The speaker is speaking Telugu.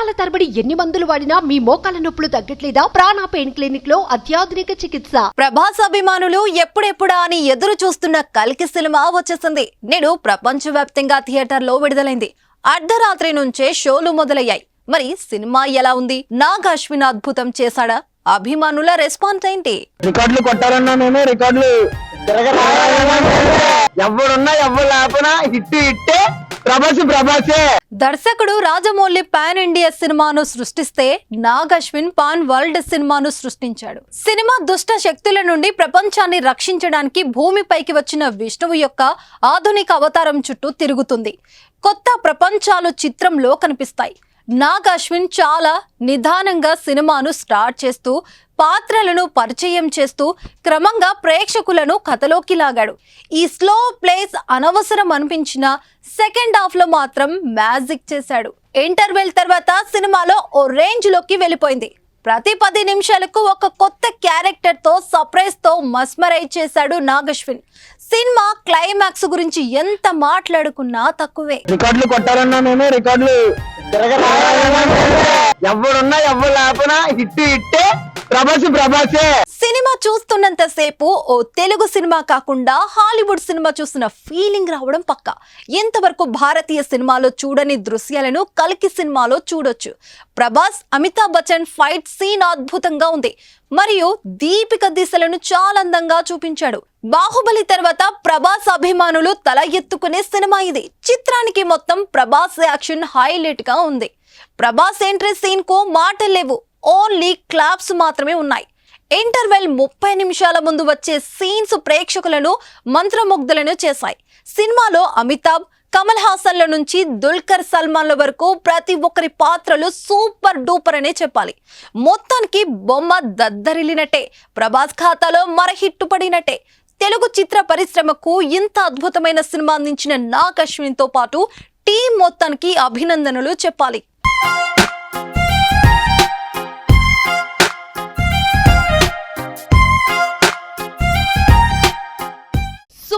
సంవత్సరాల తరబడి ఎన్ని మందులు వాడినా మీ మోకాల నొప్పులు తగ్గట్లేదా? ప్రాణ పెయిన్ క్లినిక్లో అత్యాధునిక చికిత్స. ప్రభాస్ అభిమానులు ఎప్పుడెప్పుడా అని ఎదురు చూస్తున్న కల్కి సినిమా వచ్చేసింది. నేడు ప్రపంచవ్యాప్తంగా థియేటర్లో విడుదలైంది. అర్ధరాత్రి నుంచే షోలు మొదలయ్యాయి. మరి సినిమా ఎలా ఉంది? నాగ్ అశ్విన్ అద్భుతం చేశాడా? అభిమానుల రెస్పాన్స్ ఏంటి? రికార్డులు కొట్టాలన్నా మేము రికార్డులు ఎవడున్నా ఎవరు లేకపోయినా హిట్ హిట్టే ప్రభాస్ ప్రభాసే. దర్శకుడు రాజమౌళి పాన్ ఇండియా సినిమాను సృష్టిస్తే నాగ్ అశ్విన్ పాన్ వరల్డ్ సినిమాను సృష్టించాడు. సినిమా దుష్ట శక్తుల నుండి ప్రపంచాన్ని రక్షించడానికి భూమిపైకి వచ్చిన విష్ణువు యొక్క ఆధునిక అవతారం చుట్టూ తిరుగుతుంది. కొత్త ప్రపంచాలు చిత్రంలో కనిపిస్తాయి. నాగ్ అశ్విన్ చాలా నిదానంగా సినిమాను స్టార్ట్ చేస్తూ పాత్రలను పరిచయం చేస్తూ క్రమంగా ప్రేక్షకులను కథలోకి లాగాడు. ఈ స్లో ప్లేస్ అనవసరం అనిపించిన సెకండ్ హాఫ్లో మాత్రం మ్యాజిక్ చేశాడు. ఇంటర్వెల్ తర్వాత సినిమాలో ఓ రేంజ్లోకి వెళ్ళిపోయింది. ప్రతి పది నిమిషాలకు ఒక కొత్త క్యారెక్టర్తో సర్ప్రైజ్తో మస్మరైజ్ చేశాడు నాగశ్విన్ సినిమా క్లైమాక్స్ గురించి ఎంత మాట్లాడుకున్నా తక్కువే. రికార్డులు కొట్టాలన్నా నేను రికార్డులు తిరగరా ఎవడున్నా ఎవడు లేకపోయినా ఇట్టు ఇట్టే ప్రభాస్ ప్రభాసే. సినిమా చూస్తున్నంత సేపు ఓ తెలుగు సినిమా కాకుండా హాలీవుడ్ సినిమా చూస్తున్న ఫీలింగ్ రావడం పక్క. ఎంతవరకు భారతీయ సినిమాలో చూడని దృశ్యాలను కలికి సినిమాలో చూడొచ్చు. ప్రభాస్ అమితాబ్ బచ్చన్ ఫైట్ సీన్ అద్భుతంగా ఉంది. మరియు దీపిక దిశలను చాలా అందంగా చూపించాడు. బాహుబలి తర్వాత ప్రభాస్ అభిమానులు తల ఎత్తుకునే సినిమా ఇది. చిత్రానికి మొత్తం ప్రభాస్ యాక్షన్ హైలైట్గా ఉంది. ప్రభాస్ ఎంట్రీ సీన్కు మాటలేవు. లేవు ఓన్లీ క్లాప్స్ మాత్రమే ఉన్నాయి. ఇంటర్వెల్ ముప్పై నిమిషాల ముందు వచ్చే సీన్స్ ప్రేక్షకులను మంత్రముగ్ధులను చేశాయి. సినిమాలో అమితాబ్ కమల్ హాసన్ల నుంచి దుల్కర్ సల్మాన్ల వరకు ప్రతి ఒక్కరి పాత్రలు సూపర్ డూపర్ అనే చెప్పాలి. మొత్తానికి బొమ్మ దద్దరిల్లినట్టే ప్రభాస్ ఖాతాలో మర హిట్టు పడినట్టే తెలుగు చిత్ర పరిశ్రమకు ఇంత అద్భుతమైన సినిమా అందించిన నాగ్ అశ్విన్తో పాటు టీం మొత్తానికి అభినందనలు చెప్పాలి.